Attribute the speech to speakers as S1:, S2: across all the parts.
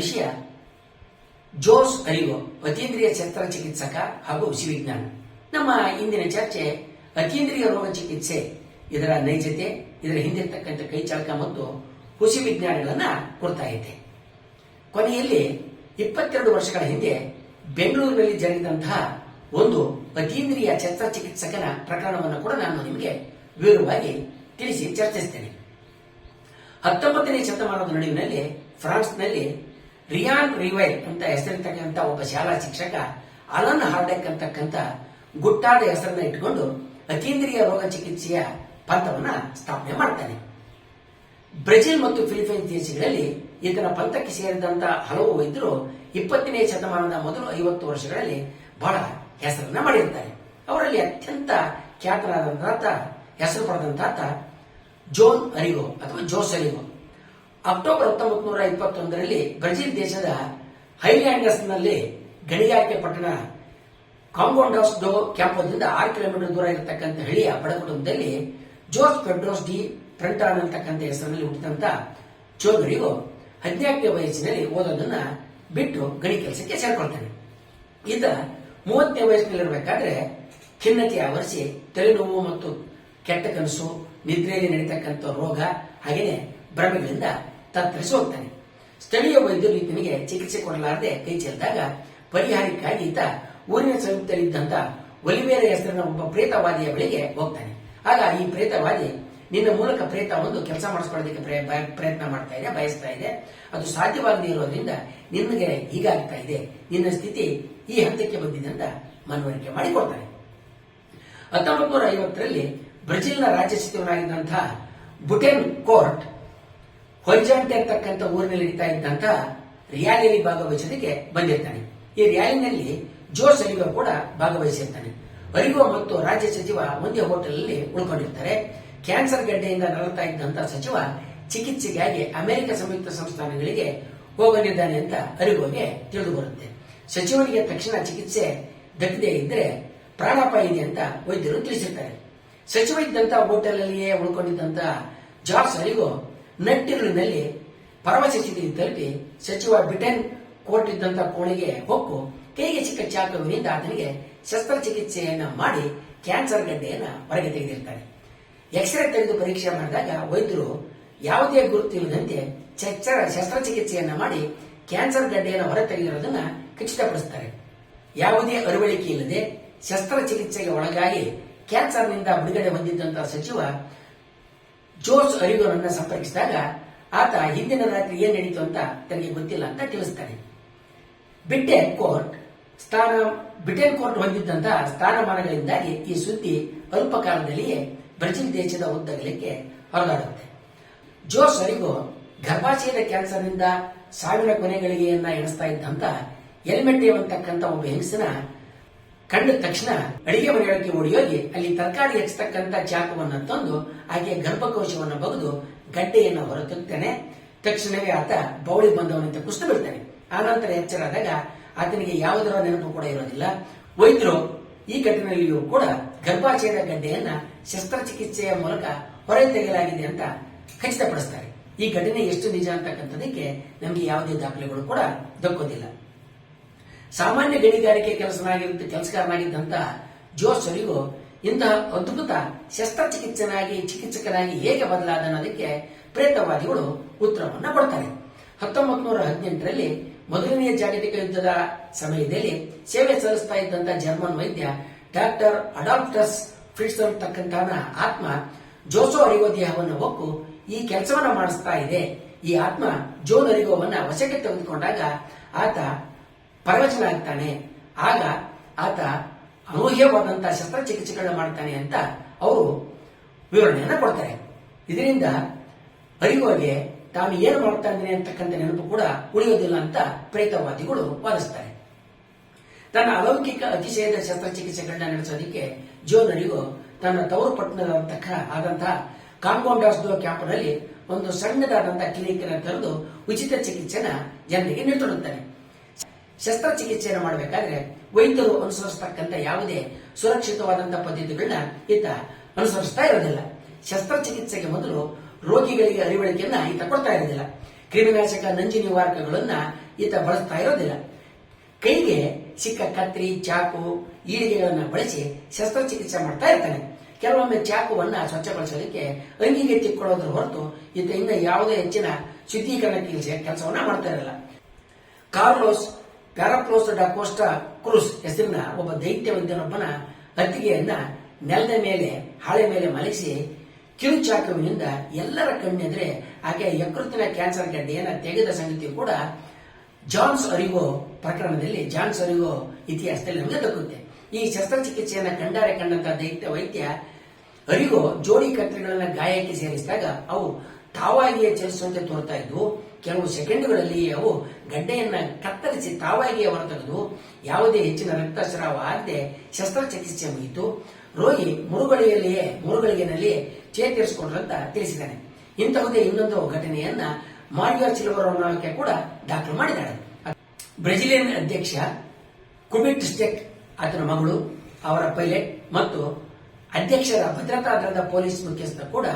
S1: ವಿಷಯ. ಜೋಸ್ ಅರಿಗೋ ಅತೀಂದ್ರಿಯ ಶಸ್ತ್ರಚಿಕಿತ್ಸಕ ಹಾಗೂ ವಿಷವಿಜ್ಞಾನ ನಮ್ಮ ಇಂದಿನ ಚರ್ಚೆ ಅತೀಂದ್ರಿಯ ರೋಗ ಚಿಕಿತ್ಸೆ ಇದರ ನೈಜತೆ, ಇದರ ಹಿಂದಿರ್ತಕ್ಕಂಥ ಕೈಚಾಳಕ ಮತ್ತು ಹುಸಿ ವಿಜ್ಞಾನಗಳನ್ನು ಕೊಡ್ತಾ ಇದೆ ಕೊನೆಯಲ್ಲಿ ಇಪ್ಪತ್ತೆರಡು ವರ್ಷಗಳ ಹಿಂದೆ ಬೆಂಗಳೂರಿನಲ್ಲಿ ಜರುಗಿದಂತಹ ಒಂದು ಅತೀಂದ್ರಿಯ ಶಸ್ತ್ರಚಿಕಿತ್ಸಕನ ಪ್ರಕರಣವನ್ನು ಕೂಡ ನಾನು ನಿಮಗೆ ವಿವರವಾಗಿ ತಿಳಿಸಿ ಚರ್ಚಿಸ್ತೇನೆ. ಹತ್ತೊಂಬತ್ತನೇ ಶತಮಾನದ ನಡುವಿನಲ್ಲಿ ಫ್ರಾನ್ಸ್ನಲ್ಲಿ ರಿಯಾನ್ ರಿವೈ ಅಂತ ಹೆಸರಿರ್ತಕ್ಕಂಥ ಒಬ್ಬ ಶಾಲಾ ಶಿಕ್ಷಕ, ಅಲನ್ ಹಾರ್ಡೆಕ್ ಅಂತಕ್ಕಂಥ ಗುಟ್ಟಾದ ಹೆಸರನ್ನ ಇಟ್ಕೊಂಡು ಅತೀಂದ್ರಿಯ ರೋಗ ಚಿಕಿತ್ಸೆಯ ಪಂಥವನ್ನ ಸ್ಥಾಪನೆ ಮಾಡ್ತಾನೆ. ಬ್ರೆಜಿಲ್ ಮತ್ತು ಫಿಲಿಪೈನ್ಸ್ ದೇಶಗಳಲ್ಲಿ ಈತನ ಪಂಥಕ್ಕೆ ಸೇರಿದಂತ ಹಲವು ವೈದ್ಯರು ಇಪ್ಪತ್ತನೇ ಶತಮಾನದ ಮೊದಲು ಐವತ್ತು ವರ್ಷಗಳಲ್ಲಿ ಬಹಳ ಹೆಸರನ್ನ ಮಾಡಿರ್ತಾರೆ. ಅವರಲ್ಲಿ ಅತ್ಯಂತ ಖ್ಯಾತರಾದಂತಹ ಹೆಸರು ಪಡೆದಂತಹ ಜೋನ್ ಅರಿಗೋ ಅಥವಾ ಜೋಸ್ ಅರಿಗೋ. ಅಕ್ಟೋಬರ್ ಹತ್ತೊಂಬತ್ತು ನೂರ ಇಪ್ಪತ್ತೊಂದರಲ್ಲಿ ಬ್ರೆಜಿಲ್ ದೇಶದ ಹೈಲ್ಯಾಂಡಸ್ನಲ್ಲಿ ಗಣಿಗಾರಿಕೆ ಪಟ್ಟಣ ಕಾಂಗೋಂಡಾಸ್ ಡೋ ಕ್ಯಾಂಪೋದಿಂದ ಆರು ಕಿಲೋಮೀಟರ್ ದೂರ ಇರತಕ್ಕಂಥ ಹಳಿಯ ಬಡ ಕುಟುಂಬದಲ್ಲಿ ಜೋಸ್ ಪೆಡ್ರೋಸ್ ಡಿ ಫ್ರಂಟಾನ್ ಅಂತಕ್ಕಂಥ ಹೆಸರಿನಲ್ಲಿ ಹುಟ್ಟಿದಂತ ಚೌಧರಿಗೂ ಹದಿನಾಲ್ಕನೇ ವಯಸ್ಸಿನಲ್ಲಿ ಓದೋದನ್ನ ಬಿಟ್ಟು ಗಣಿ ಕೆಲಸಕ್ಕೆ ಸೇರ್ಕೊಳ್ತಾನೆ ಈತ ಮೂವತ್ತನೇ ವಯಸ್ಸಿನಲ್ಲಿರಬೇಕಾದ್ರೆ ಖಿನ್ನತೆ ಆವರಿಸಿ ತಲೆನೋವು ಮತ್ತು ಕೆಟ್ಟ ಕನಸು, ನಿದ್ರೆಯಲ್ಲಿ ನಡೀತಕ್ಕಂಥ ರೋಗ, ಹಾಗೆಯೇ ಭ್ರಮೆಗಳಿಂದ ತತ್ತರಿಸಿ ಹೋಗ್ತಾನೆ ಸ್ಥಳೀಯ ವೈದ್ಯರು ಈತನಿಗೆ ಚಿಕಿತ್ಸೆ ಕೊಡಲಾರದೆ ಕೈ ಚೆಲ್ಲಿದಾಗ ಪರಿಹಾರಕ್ಕಾಗಿ ಈತ ಊರಿನ ಸಮೀಪದಲ್ಲಿದ್ದಂತ ಒಲಿವೇರ ಹೆಸರಿನ ಒಬ್ಬ ಪ್ರೇತವಾದಿಯ ಬಳಿಗೆ ಹೋಗ್ತಾನೆ. ಆಗ ಈ ಪ್ರೇತವಾದಿ, ನಿನ್ನ ಮೂಲಕ ಪ್ರೇತ ಒಂದು ಕೆಲಸ ಮಾಡಿಸ್ಕೊಳ್ಳೋದಕ್ಕೆ ಪ್ರಯತ್ನ ಮಾಡ್ತಾ ಇದೆ, ಬಯಸ್ತಾ ಇದೆ. ಅದು ಸಾಧ್ಯವಾಗದೇ ಇರೋದ್ರಿಂದ ನಿನಗೆ ಹೀಗಾಗ್ತಾ ಇದೆ. ನಿನ್ನ ಸ್ಥಿತಿ ಈ ಹಂತಕ್ಕೆ ಬಂದಿದೆ ಅಂತ ಮನವರಿಕೆ ಮಾಡಿಕೊಡ್ತಾನೆ. ಹತ್ತೊಂಬತ್ತು ನೂರ ಐವತ್ತರಲ್ಲಿ ಬ್ರೆಜಿಲ್ನ ರಾಜ್ಯ ಸಚಿವನಾಗಿದ್ದಂತಹ ಬುಟೆನ್ ಕೋರ್ಟ್ ಹೊಯ್ಜಾಂಟೆ ಅಂತಕ್ಕಂಥ ಊರಿನಲ್ಲಿ ನಡೀತಾ ಇದ್ದಂತ ರಿಯಾಲಿಯಲ್ಲಿ ಭಾಗವಹಿಸೋದಕ್ಕೆ ಬಂದಿರ್ತಾನೆ. ಈ ರ್ಯಾಲಿನಲ್ಲಿ ಜೋಸ್ ಅರಿಗೋ ಕೂಡ ಭಾಗವಹಿಸಿರ್ತಾನೆ. ಅರಿಗೋ ಮತ್ತು ರಾಜ್ಯ ಸಚಿವ ಒಂದೇ ಹೋಟೆಲ್ನಲ್ಲಿ ಉಳ್ಕೊಂಡಿರ್ತಾರೆ. ಕ್ಯಾನ್ಸರ್ ಗಡ್ಡೆಯಿಂದ ನರಳುತ್ತಾ ಇದ್ದಂತ ಸಚಿವ ಚಿಕಿತ್ಸೆಗಾಗಿ ಅಮೆರಿಕ ಸಂಯುಕ್ತ ಸಂಸ್ಥಾನಗಳಿಗೆ ಹೋಗಲಿದ್ದಾನೆ ಅಂತ ಅರಿಗೋಗೆ ತಿಳಿದು ಬರುತ್ತೆ. ಸಚಿವರಿಗೆ ತಕ್ಷಣ ಚಿಕಿತ್ಸೆ ದಕ್ಕದೇ ಇದ್ರೆ ಪ್ರಾಣಾಪಾಯ ಇದೆ ಅಂತ ವೈದ್ಯರು ತಿಳಿಸಿರ್ತಾರೆ. ಸಚಿವ ಇದ್ದಂತ ಹೋಟೆಲ್ನಲ್ಲಿಯೇ ಉಳ್ಕೊಂಡಿದ್ದಂತ ಜಾರ್ಜ್ ಅರಿಗೋ ನಟ್ಟಿರುಳಿನಲ್ಲಿ ಪರಮ ಸ್ಥಿತಿಗೆ ತಲುಪಿ ಸಚಿವ ಬ್ರಿಟನ್ ಕೋರ್ಟ್ ಇದ್ದಂತ ಕೋಣೆಗೆ ಹೊಕ್ಕು ಕೈಗೆ ಸಿಕ್ಕ ಚಾಕುವಿನಿಂದ ಆತನಿಗೆ ಶಸ್ತ್ರಚಿಕಿತ್ಸೆಯನ್ನ ಮಾಡಿ ಕ್ಯಾನ್ಸರ್ ಗಡ್ಡೆಯನ್ನ ಹೊರಗೆ ತೆಗೆದಿರ್ತಾರೆ ಎಕ್ಸ್ರೇ ತೆಗೆದು ಪರೀಕ್ಷೆ ಮಾಡಿದಾಗ ವೈದ್ಯರು ಯಾವುದೇ ಗುರುತು ಇಲ್ಲದಂತೆ ಚಚ್ಚರ ಶಸ್ತ್ರಚಿಕಿತ್ಸೆಯನ್ನ ಮಾಡಿ ಕ್ಯಾನ್ಸರ್ ಗಡ್ಡೆಯನ್ನು ಹೊರ ತೆಗೆದಿರೋದನ್ನ ಖಚಿತಪಡಿಸುತ್ತಾರೆ ಯಾವುದೇ ಅರಿವಳಿಕೆ ಇಲ್ಲದೆ ಶಸ್ತ್ರಚಿಕಿತ್ಸೆಗೆ ಒಳಗಾಗಿ ಕ್ಯಾನ್ಸರ್ನಿಂದ ಬಿಡುಗಡೆ ಹೊಂದಿದ್ದಂತಹ ಸಚಿವ ಜೋಸ್ ಅರಿಯೋರನ್ನ ಸಂಪರ್ಕಿಸಿದಾಗ ಆತ ಹಿಂದಿನ ರಾತ್ರಿ ಏನ್ ನಡೀತು ಅಂತ ತನಗೆ ಗೊತ್ತಿಲ್ಲ ಅಂತ ತಿಳಿಸ್ತಾನೆ. ಬ್ರಿಟನ್ ಕೋರ್ಟ್ ಸ್ಥಾನ ಬ್ರಿಟನ್ ಕೋರ್ಟ್ ಹೊಂದಿದ್ದಂತಹ ಸ್ಥಾನಮಾನಗಳಿಂದಾಗಿ ಈ ಸುದ್ದಿ ಅಲ್ಪ ಕಾಲದಲ್ಲಿಯೇ ಬ್ರೆಜಿಲ್ ದೇಶದ ಉದ್ದಗಲಕ್ಕೆ ಹೊರಗಾಡುತ್ತೆ ಜೋಸ್ ಅರಿಗೋ ಗರ್ಭಾಶಯದ ಕ್ಯಾನ್ಸರ್ನಿಂದ ಸಾವಿರ ಕೊನೆಗಳಿಗೆಯನ್ನ ಎಣಿಸ್ತಾ ಇದ್ದಂತ ಎಲ್ಮೆಟ್ಟೆ ಅಂತಕ್ಕಂಥ ಒಬ್ಬ ಹೆಂಗಸನ ಕಂಡ ತಕ್ಷಣ ಅಡಿಗೆ ಮನೆಯೊಳಗೆ ಓಡಿಯೋಗಿ ಅಲ್ಲಿ ತರಕಾರಿ ಹೆಚ್ಚತಕ್ಕಂತ ಚಾಕುವನ್ನ ತಂದು ಹಾಗೆ ಗರ್ಭಕೋಶವನ್ನು ಬಗೆದು ಗಡ್ಡೆಯನ್ನು ಹೊರತುತ್ತಾನೆ. ತಕ್ಷಣವೇ ಆತ ಬೌಳಿ ಬಂದವನಂತೆ ಕುಸಿದು ಬಿಡ್ತಾನೆ. ಆನಂತರ ಎಚ್ಚರಾದಾಗ ಆತನಿಗೆ ಯಾವುದರ ನೆನಪು ಕೂಡ ಇರೋದಿಲ್ಲ. ವೈದ್ಯರು ಈ ಘಟನೆಯಲ್ಲಿಯೂ ಕೂಡ ಗರ್ಭಾಶಯದ ಗಡ್ಡೆಯನ್ನ ಶಸ್ತ್ರಚಿಕಿತ್ಸೆಯ ಮೂಲಕ ಹೊರ ತೆಗೆಯಲಾಗಿದೆ ಅಂತ ಖಚಿತಪಡಿಸ್ತಾರೆ. ಈ ಘಟನೆ ಎಷ್ಟು ನಿಜ ಅಂತಕ್ಕಂಥದಕ್ಕೆ ನಮಗೆ ಯಾವುದೇ ದಾಖಲೆಗಳು ಕೂಡ ದಕ್ಕೋದಿಲ್ಲ. ಸಾಮಾನ್ಯ ಗಣಿಗಾರಿಕೆ ಕೆಲಸನಾಗಿದ್ದ ಜೋಸ್ ಅರಿಗೂ ಇಂತಹ ಅದ್ಭುತ ಶಸ್ತ್ರಚಿಕಿತ್ಸನಾಗಿ, ಚಿಕಿತ್ಸಕನಾಗಿ ಹೇಗೆ ಬದಲಾದ ಅನ್ನೋದಕ್ಕೆ ಪ್ರೇತವಾದಿಗಳು ಉತ್ತರವನ್ನು ಕೊಡ್ತಾರೆ. ಹತ್ತೊಂಬತ್ತು ನೂರ ಹದಿನೆಂಟರಲ್ಲಿ ಮೊದಲನೆಯ ಜಾಗತಿಕ ಯುದ್ಧದ ಸಮಯದಲ್ಲಿ ಸೇವೆ ಸಲ್ಲಿಸ್ತಾ ಇದ್ದಂತಹ ಜರ್ಮನ್ ವೈದ್ಯ ಡಾಕ್ಟರ್ ಅಡಾಪ್ಟಸ್ ಫ್ರಿಟ್ಸ್ ಅಂತಕ್ಕಂತಹ ಆತ್ಮ ಜೋಸೋ ಅರಿಗೋ ದೇಹವನ್ನು ಒಕ್ಕು ಈ ಕೆಲಸವನ್ನ ಮಾಡಿಸ್ತಾ ಇದೆ. ಈ ಆತ್ಮ ಜೋನ್ ಅರಿಗೋವನ್ನ ವಶಕ್ಕೆ ತೆಗೆದುಕೊಂಡಾಗ ಆತ ಪರವಚನ ಆಗ್ತಾನೆ ಆಗ ಆತ ಅನೂಹ್ಯವಾದಂತಹ ಶಸ್ತ್ರಚಿಕಿತ್ಸೆಗಳನ್ನ ಮಾಡ್ತಾನೆ ಅಂತ ಅವರು ವಿವರಣೆಯನ್ನು ಕೊಡ್ತಾರೆ. ಇದರಿಂದ ಅರಿಯುವಾಗೆ ತಾನು ಏನು ಮಾಡ್ತಾ ಇದ್ದೇನೆ ಅಂತಕ್ಕಂಥ ನೆನಪು ಕೂಡ ಉಳಿಯೋದಿಲ್ಲ ಅಂತ ಪ್ರೇತವಾದಿಗಳು ವಾದಿಸ್ತಾರೆ. ತನ್ನ ಅಲೌಕಿಕ ಅತಿಶಯದ ಶಸ್ತ್ರಚಿಕಿತ್ಸೆಗಳನ್ನ ನಡೆಸೋದಕ್ಕೆ ಜೋನರಿಗೂ ತನ್ನ ತವರು ಪಟ್ಟಣದಂತಹ ಆದಂತಹ ಕಾಂಪೌಂಡರ್ಸ್ ಕ್ಯಾಂಪ್ನಲ್ಲಿ ಒಂದು ಸಣ್ಣದಾದಂತಹ ಕ್ಲಿನಿಕ್ ತೆರೆದು ಉಚಿತ ಚಿಕಿತ್ಸೆನ ಜನರಿಗೆ ನೀಡುತ್ತಿರುತ್ತಾನೆ ಶಸ್ತ್ರಚಿಕಿತ್ಸೆಯನ್ನು ಮಾಡಬೇಕಾದ್ರೆ ವೈದ್ಯರು ಅನುಸರಿಸತಕ್ಕಂಥ ಯಾವುದೇ ಸುರಕ್ಷಿತವಾದಂತಹ ಪದ್ಧತಿಗಳನ್ನ ಈತ ಅನುಸರಿಸ್ತಾ ಇರೋದಿಲ್ಲ. ಶಸ್ತ್ರಚಿಕಿತ್ಸೆಗೆ ಮೊದಲು ರೋಗಿಗಳಿಗೆ ಅರಿವಳಿಕೆಯನ್ನ ಈತ ಕೊಡ್ತಾ ಇರೋದಿಲ್ಲ. ಕ್ರಿಮಿನಾಶಕ ನಂಜಿ ನಿವಾರಕಗಳನ್ನ ಈತ ಬಳಸ್ತಾ ಇರೋದಿಲ್ಲ. ಕೈಗೆ ಸಿಕ್ಕ ಕತ್ರಿ, ಚಾಕು, ಈಡಿಗೆಗಳನ್ನ ಬಳಸಿ ಶಸ್ತ್ರಚಿಕಿತ್ಸೆ ಮಾಡ್ತಾ ಇರ್ತಾನೆ. ಕೆಲವೊಮ್ಮೆ ಚಾಕುವನ್ನ ಸ್ವಚ್ಛಗೊಳಿಸೋದಕ್ಕೆ ಅಂಗಿಗೆ ತಿಕ್ಕೊಳ್ಳೋದ್ರ ಹೊರತು ಈತ ಇನ್ನ ಯಾವುದೇ ಹೆಚ್ಚಿನ ಶುದ್ಧೀಕರಣ ಕೆಲಸ ಕೆಲಸವನ್ನ ಮಾಡ್ತಾ ಇರಲ್ಲ. ಕಾರ್ಲೋಸ್ ಪ್ಯಾರಾಪ್ಲೋಸ್ ಡಾಕೋಸ್ಟ ಕ್ರೂಸ್ ಹೆಸರಿನ ಒಬ್ಬ ದೈತ್ಯ ವೈದ್ಯನೊಬ್ಬನ ಅತ್ತಿಗೆಯನ್ನ ನೆಲದ ಮೇಲೆ, ಹಾಳೆ ಮೇಲೆ ಮಲಗಿಸಿ ಕಿರುಚಾಕುವಿನಿಂದ ಎಲ್ಲರ ಕಣ್ಣೆದ್ರೆ ಆಕೆ ಯಕೃತಿನ ಕ್ಯಾನ್ಸರ್ ಗಡ್ಡೆಯನ್ನ ತೆಗೆದ ಸಂಗತಿ ಕೂಡ ಜಾನ್ಸ್ ಅರಿಗೋ ಪ್ರಕರಣದಲ್ಲಿ, ಜಾನ್ಸ್ ಅರಿಗೋ ಇತಿಹಾಸದಲ್ಲಿ ನಮಗೆ ದಕ್ಕುತ್ತೆ ಈ ಶಸ್ತ್ರಚಿಕಿತ್ಸೆಯನ್ನ ಕಂಡಾರೆ ಕಂಡಂತ ದೈತ್ಯ ವೈದ್ಯ ಅರಿಗೋ ಜೋಡಿ ಕತ್ರಿಗಳನ್ನ ಗಾಯಕ್ಕೆ ಸೇರಿಸಿದಾಗ ಅವು ತಾವಾಗಿಯೇ ಚಲಿಸುವಂತೆ ತೋರ್ತಾ ಇದ್ವು ಕೆಲವು ಸೆಕೆಂಡ್ಗಳಲ್ಲಿ ಅವು ಗಡ್ಡೆಯನ್ನ ಕತ್ತರಿಸಿ ತಾವಾಗಿಯೇ ಹೊರತೆಗೆದು ಯಾವುದೇ ಹೆಚ್ಚಿನ ರಕ್ತಸ್ರಾವ ಆಗದೆ ಶಸ್ತ್ರಚಿಕಿತ್ಸೆ ಮುಗಿಯಿತು. ರೋಗಿ ಮುರುಗಳಿಯಲ್ಲಿಯೇ ಮುರುಗಳಿಗೆನಲ್ಲಿ ಚೇತರಿಸಿಕೊಂಡ್ರಂತ ತಿಳಿಸಿದ್ದಾನೆ. ಇಂತಹುದೇ ಇನ್ನೊಂದು ಘಟನೆಯನ್ನ ಮಾರಿಯೋ ಸಿಲ್ವರ್ ಕೂಡ ದಾಖಲು ಮಾಡಿದ್ದಾಳೆ. ಬ್ರೆಜಿಲಿಯನ್ ಅಧ್ಯಕ್ಷ ಕುಬಿಟ್ ಸ್ಟೆಕ್, ಆತನ ಮಗಳು, ಅವರ ಪೈಲಟ್ ಮತ್ತು ಅಧ್ಯಕ್ಷರ ಭದ್ರತಾ ದಳದ ಪೊಲೀಸ್ ಮುಖ್ಯಸ್ಥ ಕೂಡ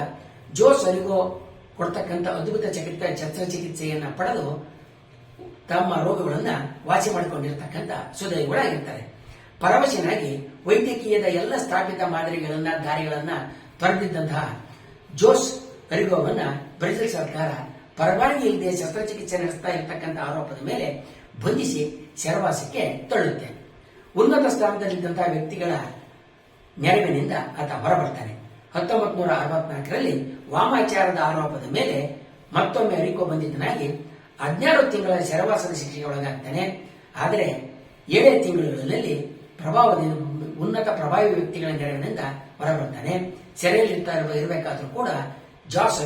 S1: ಜೋಸ್ ಅರಿಗೋ ಕೊಡ್ತಕ್ಕಂಥ ಅದ್ಭುತ ಚಿಕಿತ್ಸೆ ಶಸ್ತ್ರಚಿಕಿತ್ಸೆಯನ್ನ ಪಡೆದು ತಮ್ಮ ರೋಗಗಳನ್ನು ವಾಸಿ ಮಾಡಿಕೊಂಡಿರ್ತಕ್ಕಂಥ ಸುದೈಗಳಾಗಿರ್ತಾರೆ ಪರವಶನಾಗಿ ವೈದ್ಯಕೀಯದ ಎಲ್ಲ ಸ್ಥಾಪಿತ ಮಾದರಿಗಳನ್ನ, ದಾರಿಗಳನ್ನ ತೊರೆದಿದ್ದಂತಹ ಜೋಸ್ ಅರಿಗೋವನ್ನ ಬ್ರೆಜಿಲ್ ಸರ್ಕಾರ ಪರವಾನಗಿ ಇಲ್ಲದೆ ಶಸ್ತ್ರಚಿಕಿತ್ಸೆ ನಡೆಸ್ತಾ ಇರತಕ್ಕಂಥ ಆರೋಪದ ಮೇಲೆ ಬಂಧಿಸಿ ಸೆರವಾಸಕ್ಕೆ ತಳ್ಳುತ್ತೆ. ಉನ್ನತ ಸ್ಥಾನದಲ್ಲಿದ್ದಂತಹ ವ್ಯಕ್ತಿಗಳ ನೆರವಿನಿಂದ ಆತ ಹೊರಬರ್ತಾನೆ. ಹತ್ತೊಂಬತ್ತು ನೂರ ಅರವತ್ನಾಲ್ಕರಲ್ಲಿ ವಾಮಾಚಾರದ ಆರೋಪದ ಮೇಲೆ ಮತ್ತೊಮ್ಮೆ ಅರಿಕೋ ಬಂದಿದ್ದನಾಗಿ ಹದಿನಾರು ತಿಂಗಳ ಶರವಾಸದ ಶಿಕ್ಷೆಗೆ ಒಳಗಾಗ್ತಾನೆ ಆದರೆ ಏಳೇ ತಿಂಗಳುಗಳಲ್ಲಿ ಪ್ರಭಾವದ ಉನ್ನತ ಪ್ರಭಾವಿ ವ್ಯಕ್ತಿಗಳ ನೆರವಿನಿಂದ ಹೊರಬರ್ತಾನೆ ಸೆರೆಯಲ್ಲಿರ್ತಾ ಇರಬೇಕಾದರೂ ಕೂಡ ಜಾಸ್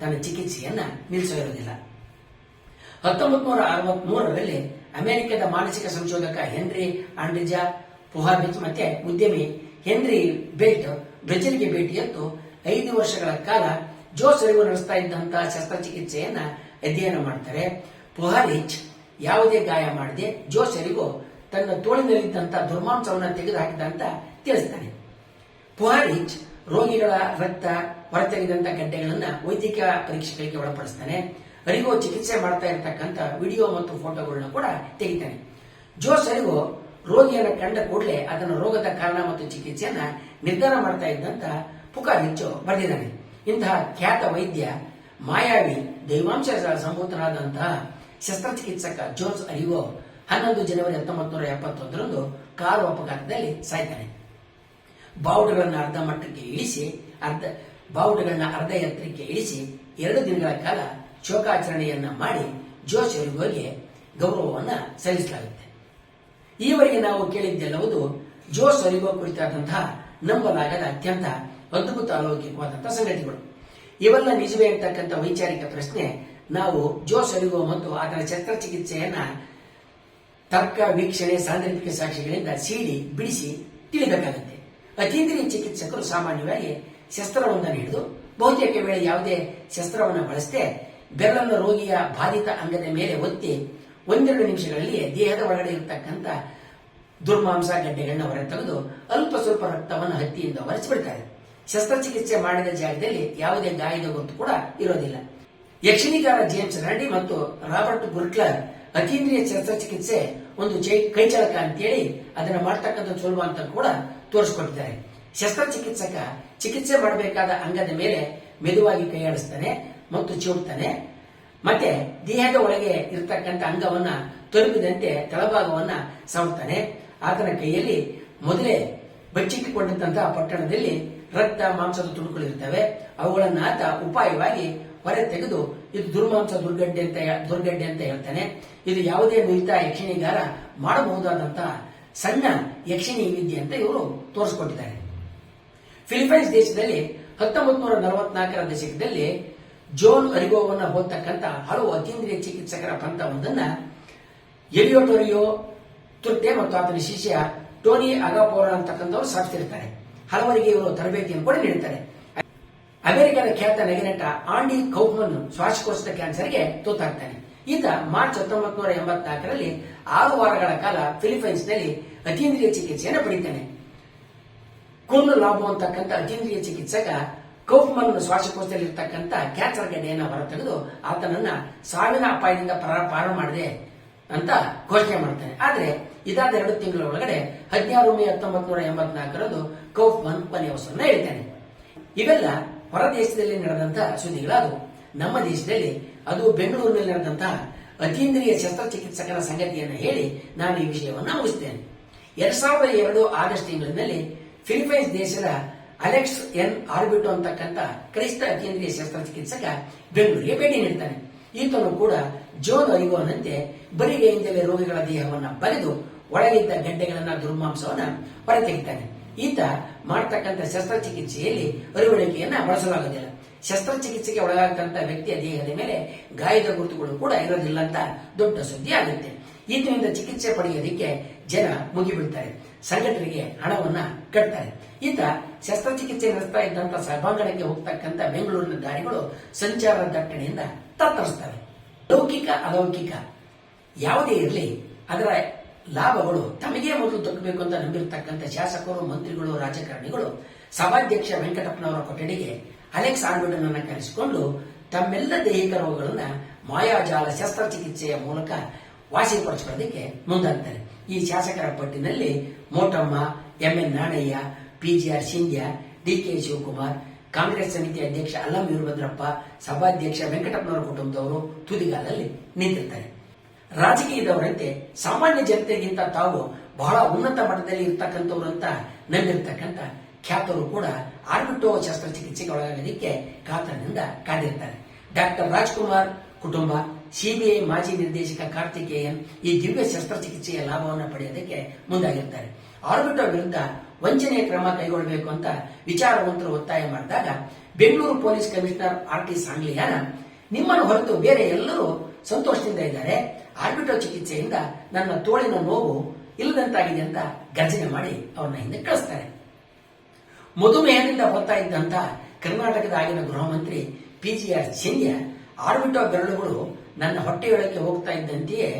S1: ತನ್ನ ಚಿಕಿತ್ಸೆಯನ್ನ ನಿಲ್ಲಿಸಿರೋದಿಲ್ಲ ಹತ್ತೊಂಬತ್ತು ನೂರ ಅರವತ್ತ್ ಅಮೆರಿಕದ ಮಾನಸಿಕ ಸಂಶೋಧಕ ಹೆನ್ರಿ ಆಂಡ್ರಿಜಾ ಪುಹಾಬಿತ್ ಮತ್ತೆ ಉದ್ಯಮಿ ಹೆನ್ರಿ ಬೆಲ್ಟ್ ಬ್ರೆಜಿಲ್ಗೆ ಭೇಟಿಯತ್ತು ಐದು ವರ್ಷಗಳ ಕಾಲ ಜೋಸ್ ಅರಿವು ನಡೆಸ್ತಾ ಇದ್ದಂತಹ ಶಸ್ತ್ರಚಿಕಿತ್ಸೆಯನ್ನ ಅಧ್ಯಯನ ಮಾಡ್ತಾರೆ. ಪುಹಾರಿಚ್ ಯಾವುದೇ ಗಾಯ ಮಾಡದೆ ಜೋಸ್ ಅರಿವು ತನ್ನ ತೋಳಿನಲ್ಲಿದ್ದಂತಹ ದುರ್ಮಾಂಸವನ್ನು ತೆಗೆದು ಹಾಕಿದ ಅಂತ ತಿಳಿಸ್ತಾನೆ. ಪುಹಾರಿಚ್ ರೋಗಿಗಳ ರಕ್ತ ಹೊರತೆಗೆದಂತ ಗಡ್ಡೆಗಳನ್ನ ವೈದ್ಯಕೀಯ ಪರೀಕ್ಷೆಗಳಿಗೆ ಒಳಪಡಿಸ್ತಾನೆ. ಅರಿಗೋ ಚಿಕಿತ್ಸೆ ಮಾಡ್ತಾ ಇರತಕ್ಕಂತ ವಿಡಿಯೋ ಮತ್ತು ಫೋಟೋಗಳನ್ನ ಕೂಡ ತೆಗಿತಾನೆ. ಜೋಸ್ ಅರಿಗೋ ರೋಗಿಯನ್ನ ಕಂಡ ಕೂಡಲೇ ಅದನ್ನು ರೋಗದ ಕಾರಣ ಮತ್ತು ಚಿಕಿತ್ಸೆಯನ್ನ ನಿರ್ಧಾರ ಮಾಡ್ತಾ ಇದ್ದಂತ ಪುಕಾರಿಚ್ಚು ಬರೆದಿದ್ದಾನೆ. ಇಂತಹ ಖ್ಯಾತ ವೈದ್ಯ ಮಾಯಾವಿ ದೈವಾಂಶ ಸಂಭೂತನಾದಂತಹ ಶಸ್ತ್ರಚಿಕಿತ್ಸಕ ಜೋಸ್ ಅರಿವೋ ಹನ್ನೊಂದು ಜನವರಿ ಹತ್ತೊಂಬತ್ತು ನೂರ ಎಪ್ಪತ್ತೊಂದರಂದು ಕಾರು ಅಪಘಾತದಲ್ಲಿ ಸಾಯ್ತಾನೆ. ಬಾವುಟಗಳನ್ನು ಅರ್ಧ ಮಟ್ಟಕ್ಕೆ ಇಳಿಸಿ, ಅರ್ಧ, ಬಾವುಟಗಳನ್ನ ಅರ್ಧ ಎತ್ತರಕ್ಕೆ ಇಳಿಸಿ ಎರಡು ದಿನಗಳ ಕಾಲ ಶೋಕಾಚರಣೆಯನ್ನ ಮಾಡಿ ಜೋಶ್ ಅವರಿಗೆ ಗೌರವವನ್ನ ಸಲ್ಲಿಸಲಾಗುತ್ತೆ. ಈವರೆಗೆ ನಾವು ಕೇಳಿದ್ದೆಲ್ಲವುದು ಜೋಸ್ ಅರಿಗೋ ಕುರಿತಾದಂತಹ ನಂಬಲಾಗದ ಅತ್ಯಂತ ಅದ್ಭುತ ಅಲೌಕಿಕವಾದಂತಹ ಸಂಗತಿಗಳು. ಇವೆಲ್ಲ ನಿಜವೇ ಅಂತಕ್ಕಂಥ ವೈಚಾರಿಕ ಪ್ರಶ್ನೆ. ನಾವು ಜೋಸ್ ಅರಿಗೋ ಮತ್ತು ಆತನ ಶಸ್ತ್ರಚಿಕಿತ್ಸೆಯನ್ನ ತರ್ಕ, ವೀಕ್ಷಣೆ ಸಾಂದರ್ಭಿಕ ಸಾಕ್ಷಿಗಳಿಂದ ಸೀಡಿ ಬಿಡಿಸಿ ತಿಳಿಬೇಕಾಗುತ್ತೆ. ಅತೀಂದ್ರಿಯ ಚಿಕಿತ್ಸಕರು ಸಾಮಾನ್ಯವಾಗಿ ಶಸ್ತ್ರವೊಂದನ್ನು ಹಿಡಿದು ಬಹುತೇಕ ವೇಳೆ ಯಾವುದೇ ಶಸ್ತ್ರವನ್ನು ಬಳಸದೆ ಬೆರಳನ್ನು ರೋಗಿಯ ಬಾಧಿತ ಅಂಗದ ಮೇಲೆ ಒತ್ತಿ ಒಂದೆರಡು ನಿಮಿಷಗಳಲ್ಲಿ ದೇಹದ ಒಳಗಡೆ ಇರತಕ್ಕಂಥ ದುರ್ಮಾಂಸ ಗಡ್ಡೆಗಳನ್ನ ಹೊರತೆಗೆದು ಅಲ್ಪ ಸ್ವಲ್ಪ ರಕ್ತವನ್ನು ಹತ್ತಿಯಿಂದ ಹೊರಚಿಬಿಡ್ತಾರೆ ಶಸ್ತ್ರಚಿಕಿತ್ಸೆ ಮಾಡಿದ ಜಾಗದಲ್ಲಿ ಯಾವುದೇ ಗಾಯದ ಗುರುತು ಕೂಡ ಇರೋದಿಲ್ಲ. ಯಕ್ಷಿಣಿಗಾರ ಜೇಮ್ಸ್ ರೆಡ್ಡಿ ಮತ್ತು ರಾಬರ್ಟ್ ಗುರ್ಟ್ಲರ್ ಅತೀಂದ್ರಿಯ ಶಸ್ತ್ರಚಿಕಿತ್ಸೆ ಒಂದು ಜೈ ಕೈಚಳಕ ಅಂತೇಳಿ ಅದನ್ನ ಮಾಡ್ತಕ್ಕಂಥ ಸುಲಭ ಅಂತ ಕೂಡ ತೋರಿಸ್ಕೊಟ್ಟಿದ್ದಾರೆ. ಶಸ್ತ್ರಚಿಕಿತ್ಸಕ ಚಿಕಿತ್ಸೆ ಮಾಡಬೇಕಾದ ಅಂಗದ ಮೇಲೆ ಮೆದುವಾಗಿ ಕೈಯಾಡಿಸ್ತಾನೆ ಮತ್ತು ಚಿವುಡ್ತಾನೆ ಮತ್ತೆ ದೇಹದ ಒಳಗೆ ಇರತಕ್ಕಂಥ ಅಂಗವನ್ನ ತಲುಪಿದಂತೆ ತಳಭಾಗವನ್ನ ಸವರ್ತಾನೆ ಆತನ ಕೈಯಲ್ಲಿ ಮೊದಲೇ ಬಚ್ಚಿಟ್ಟುಕೊಂಡಿದ್ದಂತಹ ಪಟ್ಟಣದಲ್ಲಿ ರಕ್ತ, ಮಾಂಸದ ತುಣುಕುಗಳಿರ್ತವೆ ಅವುಗಳನ್ನ ಆತ ಉಪಾಯವಾಗಿ ಹೊರ ತೆಗೆದು ಇದು ದುರ್ಮಾಂಸ, ದುರ್ಗಡ್ಡೆ ಅಂತ ದುರ್ಗಡ್ಡೆ ಅಂತ ಹೇಳ್ತಾನೆ. ಇದು ಯಾವುದೇ ನುರಿತ ಯಕ್ಷಿಣಿಗಾರ ಮಾಡಬಹುದಾದಂತಹ ಸಣ್ಣ ಯಕ್ಷಿಣಿ ವಿದ್ಯೆ ಅಂತ ಇವರು ತೋರಿಸಿಕೊಟ್ಟಿದ್ದಾರೆ. ಫಿಲಿಪೈನ್ಸ್ ದೇಶದಲ್ಲಿ ಹತ್ತೊಂಬತ್ತು ನೂರ ನಲವತ್ನಾಲ್ಕರ ದಶಕದಲ್ಲಿ ಜೋನ್ ಅರಿಗೋವನ್ನ ಹೋಗ್ತಕ್ಕಂಥ ಹಲವು ಅತೀಂದ್ರಿಯ ಚಿಕಿತ್ಸಕರ ಪಂಥವೊಂದನ್ನ ಎಲಿಯೋಟೋರಿಯೋ ತುರ್ತೆ ಮತ್ತು ಆತನ ಶಿಷ್ಯ ಟೋನಿ ಅಗಾಪೋರ ಅಂತಕ್ಕಂಥವ್ರು ಸ್ಥಾಪಿಸಿರ್ತಾರೆ ಹಲವರಿಗೆ ಇವರು ತರಬೇತಿಯನ್ನು ಕೂಡ ನೀಡುತ್ತಾರೆ ಅಮೆರಿಕದ ಖ್ಯಾತ ನಗಿನಟ ಆಂಡಿ ಕೌಫ್ಮನ್ ಶ್ವಾಸಕೋಶದ ಕ್ಯಾನ್ಸರ್ಗೆ ತೂತಾಗ್ತಾನೆ ಈತ ಮಾರ್ಚ್ ಹತ್ತೊಂಬತ್ತು ನೂರ ಎಂಬತ್ನಾಲ್ಕರಲ್ಲಿ ಆರು ವಾರಗಳ ಕಾಲ ಫಿಲಿಪೈನ್ಸ್ನಲ್ಲಿ ಅತೀಂದ್ರಿಯ ಚಿಕಿತ್ಸೆಯನ್ನು ಪಡಿತಾನೆ ಕುಂದು ಲಾಭ ಅಂತಕ್ಕಂಥ ಅತೀಂದ್ರಿಯ ಚಿಕಿತ್ಸಕ ಕೌಫ್ಮನ್ ಶ್ವಾಸಕೋಶದಲ್ಲಿ ಇರ್ತಕ್ಕಂಥ ಕ್ಯಾನ್ಸರ್ ಗೆಡ್ಡೆಯನ್ನು ಹೊರತೆಗೆದು ಆತನನ್ನ ಸಾವಿನ ಅಪಾಯದಿಂದ ಪ್ರಾರ ಪಾರ ಮಾಡದೆ ಅಂತ ಘೋಷಣೆ ಮಾಡ್ತಾನೆ ಆದ್ರೆ ಇದಾದ ಎರಡು ತಿಂಗಳ ಒಳಗಡೆ ಹದಿನಾರು ಮೇ ಹತ್ತೊಂಬತ್ ನೂರ ಎಂಬತ್ನಾಲ್ಕರಂದು ಕೌಫ್ಮನ್ ಕೊನೆಯವಸನ್ನ ಹೇಳ್ತಾನೆ. ಇವೆಲ್ಲ ಹೊರ ದೇಶದಲ್ಲಿ ನಡೆದಂತಹ ಸುದ್ದಿಗಳಾದವು. ನಮ್ಮ ದೇಶದಲ್ಲಿ ಅದು ಬೆಂಗಳೂರಿನಲ್ಲಿ ನಡೆದಂತಹ ಅತೀಂದ್ರಿಯ ಶಸ್ತ್ರಚಿಕಿತ್ಸಕರ ಸಂಗತಿಯನ್ನು ಹೇಳಿ ನಾನು ಈ ವಿಷಯವನ್ನು ಮುಗಿಸ್ತೇನೆ. ಎರಡ್ ಸಾವಿರದ ಎರಡು ಆಗಸ್ಟ್ ತಿಂಗಳಿನಲ್ಲಿ ಫಿಲಿಪೈನ್ಸ್ ದೇಶದ ಅಲೆಕ್ಸ್ ಎನ್ ಆರ್ಬಿಟೋ ಅಂತಕ್ಕಂಥ ಕ್ರೈಸ್ತ ಕೇಂದ್ರೀಯ ಶಸ್ತ್ರಚಿಕಿತ್ಸಕ ಬೆಂಗಳೂರಿಗೆ ಭೇಟಿ ನೀಡ್ತಾನೆ. ಈತನು ಕೂಡ ಜೋನ್ ಅರಿಗೋನಂತೆ ಬರಿಗೆಯಿಂದಲೇ ರೋಗಿಗಳ ದೇಹವನ್ನ ಬರೆದು ಒಳಗಿದ್ದ ಗಡ್ಡೆಗಳನ್ನ ದುರ್ಮಾಂಸವನ್ನ ಹೊರತೆಗಿತಾನೆ. ಈತ ಮಾಡ್ತಕ್ಕಂಥ ಶಸ್ತ್ರಚಿಕಿತ್ಸೆಯಲ್ಲಿ ಅರಿವಳಿಕೆಯನ್ನ ಬಳಸಲಾಗುವುದಿಲ್ಲ. ಶಸ್ತ್ರಚಿಕಿತ್ಸೆಗೆ ಒಳಗಾಗ್ತಂತ ವ್ಯಕ್ತಿಯ ದೇಹದ ಮೇಲೆ ಗಾಯದ ಗುರುತುಗಳು ಕೂಡ ಇರೋದಿಲ್ಲ ಅಂತ ದೊಡ್ಡ ಸುದ್ದಿ ಆಗುತ್ತೆ. ಈತನಿಂದ ಚಿಕಿತ್ಸೆ ಪಡೆಯೋದಕ್ಕೆ ಜನ ಮುಗಿಬೀಳ್ತಾರೆ ಸಂಘಟನೆಗೆ ಹಣವನ್ನ ಕಟ್ತಾರೆ. ಇತ್ತ ಶಸ್ತ್ರಚಿಕಿತ್ಸೆ ನಡೆಸ್ತಾ ಇದ್ದಂತ ಸಭಾಂಗಣಕ್ಕೆ ಹೋಗ್ತಕ್ಕಂತ ಬೆಂಗಳೂರಿನ ದಾರಿಗಳು ಸಂಚಾರ ದಟ್ಟಣೆಯಿಂದ ತತ್ತರಿಸ್ತವೆ. ಲೌಕಿಕ, ಅಲೌಕಿಕ ಯಾವುದೇ ಇರಲಿ ಅದರ ಲಾಭಗಳು ತಮಗೇ ಮೊದಲು ದೊರಕಬೇಕು ಅಂತ ನಂಬಿರ್ತಕ್ಕಂಥ ಶಾಸಕರು, ಮಂತ್ರಿಗಳು, ರಾಜಕಾರಣಿಗಳು, ಸಭಾಧ್ಯಕ್ಷ ವೆಂಕಟಪ್ಪನವರ ಕೊಠಡಿಗೆ ಅಲೆಕ್ಸ್ ಆರ್ಬಿಡನ್ ಕರೆಸಿಕೊಂಡು ತಮ್ಮೆಲ್ಲ ದೈಹಿಕ ರೋಗಗಳನ್ನ ಮಾಯಾಜಾಲ ಶಸ್ತ್ರಚಿಕಿತ್ಸೆಯ ಮೂಲಕ ವಾಸಿಪಡಿಸಿಕೊಳ್ಳೋದಕ್ಕೆ ಮುಂದಾಗ್ತಾರೆ. ಈ ಶಾಸಕರ ಪಟ್ಟಿನಲ್ಲಿ Motamma M N Nanaiah P G R Sindhya D K Shivakumar, Congress ಸಮಿತಿ ಅಧ್ಯಕ್ಷ ಅಲ್ಲಂ ವೀರಭದ್ರಪ್ಪ, ಸಭಾಧ್ಯಕ್ಷ ವೆಂಕಟಪ್ಪನವರ ಕುಟುಂಬದವರು ತುದಿಗಾಲಲ್ಲಿ ನಿಂತಿರ್ತಾರೆ ರಾಜಕೀಯದವರಂತೆ ಸಾಮಾನ್ಯ ಜನತೆಗಿಂತ ತಾವು ಬಹಳ ಉನ್ನತ ಮಟ್ಟದಲ್ಲಿ ಇರ್ತಕ್ಕಂಥವ್ರು ಅಂತ ನಂಬಿರ್ತಕ್ಕಂಥ ಖ್ಯಾತರು ಕೂಡ ಆರ್ಬಿಟೋ ಶಸ್ತ್ರಚಿಕಿತ್ಸೆಗೆ ಒಳಗಾಗಲಿಕ್ಕೆ ಕಾತರದಿಂದ ಕಾದಿರ್ತಾರೆ. ಡಾಕ್ಟರ್ ರಾಜ್ಕುಮಾರ್ ಕುಟುಂಬ ಸಿಬಿಐ ಮಾಜಿ ನಿರ್ದೇಶಕ ಕಾರ್ತಿಕೇಯನ್ ಈ ದಿವ್ಯ ಶಸ್ತ್ರಚಿಕಿತ್ಸೆಯ ಲಾಭವನ್ನು ಪಡೆಯೋದಕ್ಕೆ ಮುಂದಾಗಿರ್ತಾರೆ. ಆರ್ಬಿಟೋ ವಿರುದ್ಧ ವಂಚನೆಯ ಕ್ರಮ ಕೈಗೊಳ್ಳಬೇಕು ಅಂತ ವಿಚಾರವಂತರು ಒತ್ತಾಯ ಮಾಡಿದಾಗ Bengaluru police commissioner R T Sangliana ನಿಮ್ಮನ್ನು ಹೊರತು ಬೇರೆ ಎಲ್ಲರೂ ಸಂತೋಷದಿಂದ ಇದ್ದಾರೆ. ಆರ್ಬಿಟೋ ಚಿಕಿತ್ಸೆಯಿಂದ ನನ್ನ ತೋಳಿನ ನೋವು ಇಲ್ಲದಂತಾಗಿದೆ ಅಂತ ಗರ್ಜನೆ ಮಾಡಿ ಅವರನ್ನ ಹಿಂದೆ ಕಳಿಸ್ತಾರೆ. ಮಧುಮೇಹದಿಂದ ಹೊತ್ತಾ ಇದ್ದಂತ ಕರ್ನಾಟಕದ ಆಗಿನ ಗೃಹ ಮಂತ್ರಿ ಆರ್ ಜಿ ಆರ್ಬಿಟೋ ಬೆರಳುಗಳು ನನ್ನ ಹೊಟ್ಟೆಯೊಳಗೆ ಹೋಗ್ತಾ ಇದ್ದಂತೆಯೇ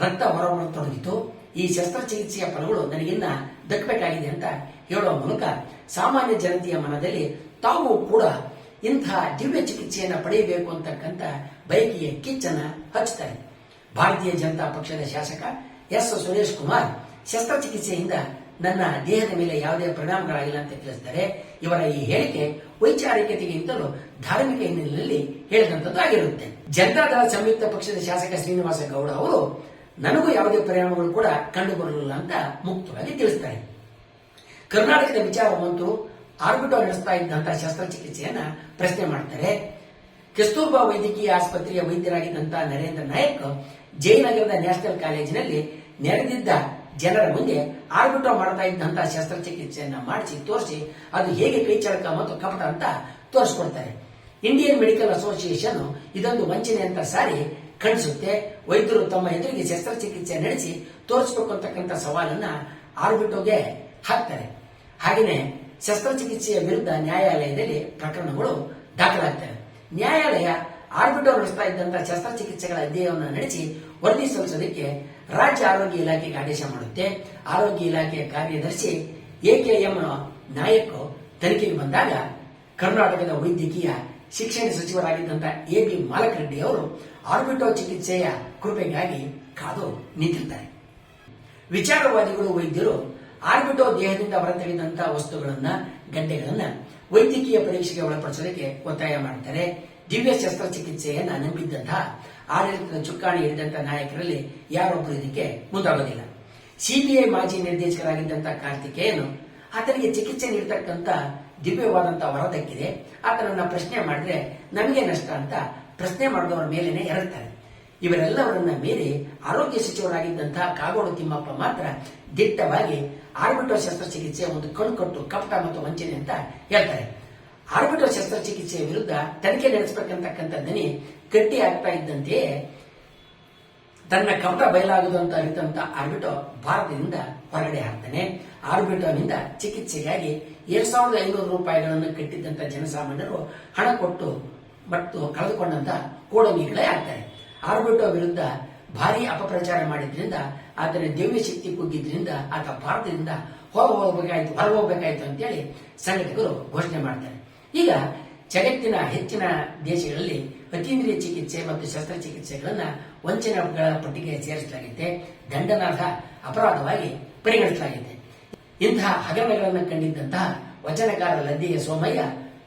S1: ರಕ್ತ ಹೊರಬರತೊಡಗಿತು ಈ ಶಸ್ತ್ರಚಿಕಿತ್ಸೆಯ ಫಲಗಳು ನನಗಿನ್ನ ದಕ್ಕಬೇಕಾಗಿದೆ ಅಂತ ಹೇಳುವ ಮೂಲಕ ಸಾಮಾನ್ಯ ಜನತೆಯ ಮನದಲ್ಲಿ ತಾವು ಕೂಡ ಇಂತಹ ದಿವ್ಯ ಚಿಕಿತ್ಸೆಯನ್ನು ಪಡೆಯಬೇಕು ಅಂತಕ್ಕಂಥ ಬಯಕೆಯ ಕಿಚ್ಚನ ಹಚ್ಚುತ್ತಾರೆ. ಭಾರತೀಯ ಜನತಾ ಪಕ್ಷದ ಶಾಸಕ ಎಸ್ ಸುರೇಶ್ ಕುಮಾರ್ ಶಸ್ತ್ರಚಿಕಿತ್ಸೆಯಿಂದ ನನ್ನ ದೇಹದ ಮೇಲೆ ಯಾವುದೇ ಪರಿಣಾಮಗಳಾಗಿಲ್ಲ ಅಂತ ತಿಳಿಸಿದರೆ ಇವರ ಈ ಹೇಳಿಕೆ ವೈಚಾರಿಕತೆಗಿಂತಲೂ ಧಾರ್ಮಿಕ ಹಿನ್ನೆಲೆಯಲ್ಲಿ ಹೇಳಿದಂಥದ್ದು ಆಗಿರುತ್ತೆ ಜನತಾದಳ ಸಂಯುಕ್ತ ಪಕ್ಷದ ಶಾಸಕ ಶ್ರೀನಿವಾಸ ಗೌಡ ಅವರು ನನಗೂ ಯಾವುದೇ ಪರಿಣಾಮಗಳು ಕೂಡ ಕಂಡು ಬರಲಿಲ್ಲ ಅಂತ ಮುಕ್ತವಾಗಿ ತಿಳಿಸ್ತಾರೆ ಕರ್ನಾಟಕದ ವಿಚಾರವಂತರು ಆರ್ಬಿಟೋ ನಡೆಸ್ತಾ ಇದ್ದಂತಹ ಶಸ್ತ್ರಚಿಕಿತ್ಸೆಯನ್ನ ಪ್ರಶ್ನೆ ಮಾಡ್ತಾರೆ. ಕಸ್ತೂರ್ಬಾ ವೈದ್ಯಕೀಯ ಆಸ್ಪತ್ರೆಯ ವೈದ್ಯರಾಗಿದ್ದಂತಹ ನರೇಂದ್ರ ನಾಯಕ್ ಜಯನಗರದ ನ್ಯಾಷನಲ್ ಕಾಲೇಜಿನಲ್ಲಿ ನೆರೆದಿದ್ದ ಜನರ ಮುಂದೆ ಆರ್ಬಿಟೋ ಮಾಡ್ತಾ ಇದ್ದಂತಹ ಶಸ್ತ್ರಚಿಕಿತ್ಸೆಯನ್ನ ಮಾಡಿಸಿ, ತೋರಿಸಿ, ಅದು ಹೇಗೆ ಕೈಚಳಕ ಮತ್ತು ಕಪಟ ಅಂತ ತೋರಿಸ್ಕೊಡ್ತಾರೆ. ಇಂಡಿಯನ್ ಮೆಡಿಕಲ್ ಅಸೋಸಿಯೇಷನ್ ಇದೊಂದು ವಂಚನೆ ಅಂತ ಸಾರಿ ಖಂಡಿಸುತ್ತೆ ವೈದ್ಯರು ತಮ್ಮ ಎದುರಿಗೆ ಶಸ್ತ್ರಚಿಕಿತ್ಸೆ ನಡೆಸಿ ತೋರಿಸಬೇಕು ಅಂತಕ್ಕಂಥ ಸವಾಲನ್ನ ಆರ್ಬಿಟೋಗೆ ಹಾಕ್ತಾರೆ. ಹಾಗೆಯೇ ಶಸ್ತ್ರಚಿಕಿತ್ಸೆಯ ವಿರುದ್ಧ ನ್ಯಾಯಾಲಯದಲ್ಲಿ ಪ್ರಕರಣಗಳು ದಾಖಲಾಗ್ತವೆ. ನ್ಯಾಯಾಲಯ ಆರ್ಬಿಟೋ ನಡೆಸ್ತಾ ಇದ್ದಂತಹ ಶಸ್ತ್ರಚಿಕಿತ್ಸೆಗಳ ಅಧ್ಯಯನವನ್ನು ನಡೆಸಿ ವರದಿ ಸಲ್ಲಿಸೋದಕ್ಕೆ ರಾಜ್ಯ ಆರೋಗ್ಯ ಇಲಾಖೆಗೆ ಆದೇಶ ಮಾಡುತ್ತೆ. ಆರೋಗ್ಯ ಇಲಾಖೆಯ ಕಾರ್ಯದರ್ಶಿ ಎ ಕೆ ಎಂ ನಾಯಕ್ ತನಿಖೆಗೆ ಬಂದಾಗ ಕರ್ನಾಟಕದ ವೈದ್ಯಕೀಯ ಶಿಕ್ಷಣ ಸಚಿವರಾಗಿದ್ದಂತಹ ಎ ಬಿ ಮಾಲಕರೆಡ್ಡಿ ಅವರು ಆರ್ಬಿಟೋ ಚಿಕಿತ್ಸೆಯ ಕೃಪೆಗಾಗಿ ಕಾದು ನಿಂತಿರ್ತಾರೆ ವಿಚಾರವಾದಿಗಳು, ವೈದ್ಯರು ಆರ್ಬಿಟೋ ದೇಹದಿಂದ ಹೊರತೆಗೆದಂತಹ ವಸ್ತುಗಳನ್ನ, ಗಂಟೆಗಳನ್ನ ವೈದ್ಯಕೀಯ ಪರೀಕ್ಷೆಗೆ ಒಳಪಡಿಸೋದಕ್ಕೆ ಒತ್ತಾಯ ಮಾಡ್ತಾರೆ. ದಿವ್ಯ ಶಸ್ತ್ರಚಿಕಿತ್ಸೆಯನ್ನ ನಂಬಿದ್ದಂತಹ ಆಡಳಿತದ ಚುಕ್ಕಾಣಿ ಹಿಡಿದಂತಹ ನಾಯಕರಲ್ಲಿ ಯಾರೊಬ್ಬರು ಇದಕ್ಕೆ ಮುಂದಾಗೋದಿಲ್ಲ. ಸಿಬಿಐ ಮಾಜಿ ನಿರ್ದೇಶಕರಾಗಿದ್ದಂತಹ ಕಾರ್ತಿಕೇಯನು ಆತನಿಗೆ ಚಿಕಿತ್ಸೆ ನೀಡತಕ್ಕಂತ ದಿವ್ಯವಾದಂತಹ ವರದಕ್ಕಿದೆ. ಆತನನ್ನ ಪ್ರಶ್ನೆ ಮಾಡಿದ್ರೆ, ನಮಗೆ ನಷ್ಟ ಅಂತ ಪ್ರಶ್ನೆ ಮಾಡಿದವರ ಮೇಲೆನೆ ಎರಗ್ತಾರೆ ಇವರೆಲ್ಲವರನ್ನ ಮೀರಿ ಆರೋಗ್ಯ ಸಚಿವರಾಗಿದ್ದಂತಹ ಕಾಗೋಡು ತಿಮ್ಮಪ್ಪ ಮಾತ್ರ ದಿಟ್ಟವಾಗಿ ಆರ್ಬಿಟೋ ಶಸ್ತ್ರಚಿಕಿತ್ಸೆ ಒಂದು ಕಣ್ಕಟ್ಟು ಕಪಟ ಮತ್ತು ವಂಚನೆ ಅಂತ ಹೇಳ್ತಾರೆ. ಆರ್ಬಿಟೋ ಶಸ್ತ್ರಚಿಕಿತ್ಸೆಯ ವಿರುದ್ಧ ತನಿಖೆ ನಡೆಸಬೇಕಂತಕ್ಕಂಥ ದನಿ ಕಟ್ಟಿ ಆಗ್ತಾ ಇದ್ದಂತೆಯೇ ತನ್ನ ಕಪಟ ಬಯಲಾಗುವುದು ಅಂತ ಅರಿತಂತ ಆರ್ಬಿಟೋ ಭಾರತದಿಂದ ಹೊರಗಡೆ ಹಾಕ್ತಾನೆ. ಆರ್ಬಿಟೋನಿಂದ ಚಿಕಿತ್ಸೆಗಾಗಿ ಎರಡ್ ಸಾವಿರದ ಐನೂರು ರೂಪಾಯಿಗಳನ್ನು ಕಟ್ಟಿದ್ದಂತ ಜನಸಾಮಾನ್ಯರು ಹಣ ಕೊಟ್ಟು ಮತ್ತು ಕಳೆದುಕೊಂಡಂತ ಕೋಡಂಗಿಗಳೇ ಆಗ್ತಾರೆ. ಆರ್ಬಿಟೋ ವಿರುದ್ಧ ಭಾರಿ ಅಪಪ್ರಚಾರ ಮಾಡಿದ್ರಿಂದ, ಆತನ ದಿವ್ಯ ಶಕ್ತಿ ಕುಗ್ಗಿದ್ರಿಂದ, ಆತ ಭಾರತದಿಂದ ಹೊರ ಹೋಗಬೇಕಾಯ್ತು ಹೊರ ಹೋಗಬೇಕಾಯ್ತು ಅಂತೇಳಿ ಸಂಘಟಕರು ಘೋಷಣೆ ಮಾಡ್ತಾರೆ. ಈಗ ಜಗತ್ತಿನ ಹೆಚ್ಚಿನ ದೇಶಗಳಲ್ಲಿ ಅತೀಂದ್ರಿಯ ಚಿಕಿತ್ಸೆ ಮತ್ತು ಶಸ್ತ್ರಚಿಕಿತ್ಸೆಗಳನ್ನ ವಂಚನೆಗಳ ಪಟ್ಟಿಗೆ ಸೇರಿಸಲಾಗಿದೆ ದಂಡನಾರ್ಹ ಅಪರಾಧವಾಗಿ ಪರಿಗಣಿಸಲಾಗಿದೆ ಇಂತಹ ಹಗರಣಗಳನ್ನು ಕಂಡಿದ್ದಂತಹ ವಚನಕಾರ ಲದ್ದಿಯ ಸೋಮಯ್ಯ,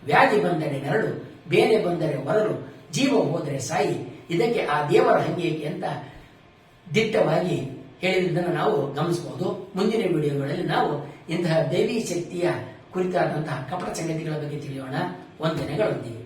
S1: ವ್ಯಾಧಿ ಬಂದನೆ ನೆರಳು ಬೇರೆ ಬಂದರೆ ಹೊರಲು ಜೀವ ಹೋದರೆ ಸಾಯಿ. ಇದಕ್ಕೆ ಆ ದೇವರ ಹಂಗೆ ಅಂತ ದಿಟ್ಟವಾಗಿ ಹೇಳಿದ್ದನ್ನು ನಾವು ಗಮನಿಸಬಹುದು. ಮುಂದಿನ ವಿಡಿಯೋಗಳಲ್ಲಿ ನಾವು ಇಂತಹ ದೇವಿ ಶಕ್ತಿಯ ಕುರಿತಾದಂತಹ ಕಪಟ ಸಂಗತಿಗಳ ಬಗ್ಗೆ ತಿಳಿಯೋಣ. ವಂದನೆಗಳೊಂದಿಗೆ.